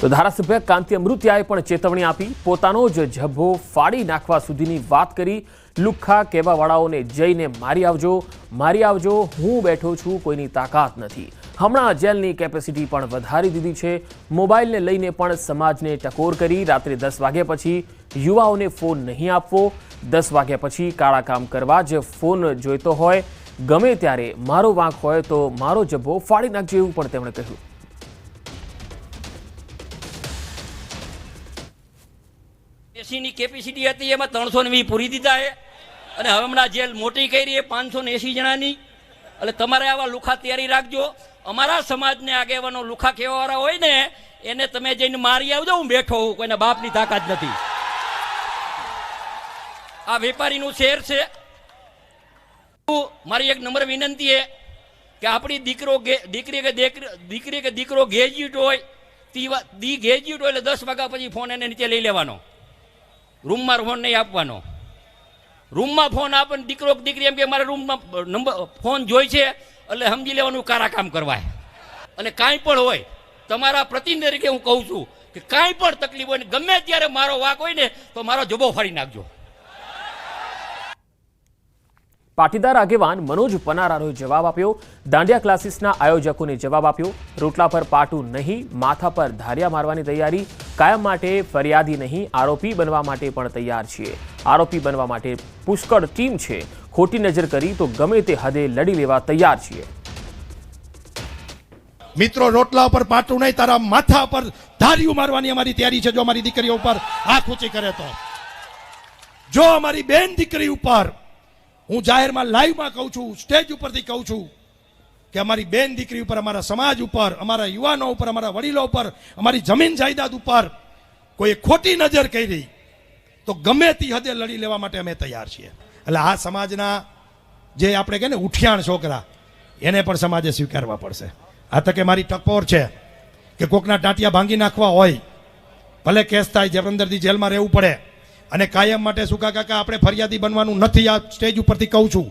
તો ધારાસભ્ય કાંતિ અમૃતિયાએ પણ ચેતવણી આપી. પોતાનો જ જભ્ભો ફાડી નાખવા સુધીની વાત કરી. લુખ્ખા કહેવાવાળાઓને જઈને મારી આવજો મારી આવજો, હું બેઠો છું, કોઈની તાકાત નથી. હમણાં જેલની કેપેસિટી પણ વધારી દીધી છે. મોબાઈલને લઈને પણ સમાજને ટકોર કરી રાત્રે દસ વાગ્યા પછી યુવાઓને ફોન નહીં આપવો. દસ વાગ્યા પછી કાળા કામ કરવા જ ફોન જોઈતો હોય. ગમે ત્યારે મારો વાંક હોય તો મારો જભ્ભો ફાડી નાખજો એવું પણ તેમણે કહ્યું. એસીની કેપેસિટી હતી, એમાં ત્રણસો ને પૂરી દીધા છે. અને હવે હમણાં જેલ મોટી કરી એ પાંચસો ને એસી જણાની. એટલે તમારે આવા લુખા તૈયારી રાખજો. અમારા સમાજને આગેવાનો લુખા કહેવાવાળા હોય ને, એને તમે જઈને મારી આવજો, હું બેઠો હું કોઈના બાપની તાકાત નથી. આ વેપારીનું શેર છે. મારી એક નંબર વિનંતી છે કે આપણી દીકરો દીકરી કે દીકરી દીકરી કે દીકરો ગેજ્યુટ હોય, તી દી ગેજ્યુટ હોય એટલે દસ વાગ્યા પછી ફોન એને નીચે લઈ લેવાનો. રૂમમાં ફોન નહીં આપવાનો. રૂમમાં ફોન આપે દીકરો દીકરી એમ કે મારે રૂમમાં નંબર ફોન જોઈ છે, એટલે સમજી લેવાનું કારા કામ કરવાય અને કાંઈ પણ હોય, તમારા પ્રતિનિધિ તરીકે હું કહું છું કે કાંઈ પણ તકલીફ હોય ને ગમે ત્યારે મારો વાક હોય ને, તો મારો જબો ફાડી નાખજો. પાટીદાર આગેવાન મનોજ પનારાનો જવાબ આપ્યો. દાંડિયા ક્લાસીસના આયોજકોને જવાબ આપ્યો. રોટલા પર પાટું નહીં, માથા પર ધારિયા મારવાની તૈયારી. કાયમ માટે ફરિયાદી નહીં, આરોપી બનવા માટે પણ તૈયાર છીએ. આરોપી બનવા માટે પુષ્કળ ટીમ છે. ખોટી નજર કરી તો ગમે તે હદે લડી લેવા તૈયાર છીએ. મિત્રો, રોટલા ઉપર પાટું નહીં, તારા માથા પર ધાર્યું મારવાની અમારી તૈયારી છે. જો અમારી દીકરીઓ ઉપર હાથ ઊંચી કરે તો. જો અમારી બેન દીકરી ઉપર હું જાહેરમાં લાઈવમાં કહું છું, સ્ટેજ ઉપરથી કહું છું કે અમારી બેન દીકરી ઉપર, અમારા સમાજ ઉપર, અમારા યુવાનો ઉપર, અમારા વડીલો ઉપર, અમારી જમીન જાયદાદ ઉપર કોઈ ખોટી નજર કરી તો ગમે તે હદે લડી લેવા માટે અમે તૈયાર છીએ. એટલે આ સમાજના જે આપણે કહે ને, ઉઠિયાણ છોકરા, એને પણ સમાજે સ્વીકારવા પડશે. આ તકે મારી ટકોર છે કે કોકના ટાંટિયા ભાંગી નાખવા હોય, ભલે કેસ થાય જબરંદરથી જેલમાં રહેવું પડે અને કાયમ માટે સુકા કાકા, આપણે ફરિયાદી બનવાનું નથી. આ સ્ટેજ ઉપરથી કહું છું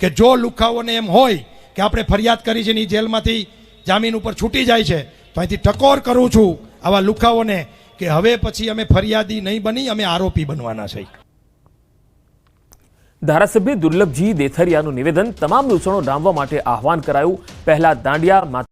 કે જો લુખાઓને એમ હોય કે આપણે ફરિયાદ કરી છે ને ઈ જેલમાંથી જામીન ઉપર છૂટી જાય છે, તો અહીંથી ટકોર કરું છું આવા લુખાઓને કે હવે પછી અમે ફરિયાદી નહીં બની, અમે આરોપી બનવાના છે. ધારાસભ્ય દુર્લભજી દેથરિયાનું નિવેદન તમામ દૂષણો ડામવા માટે આહવાન કરાયું. પહેલા દાંડિયા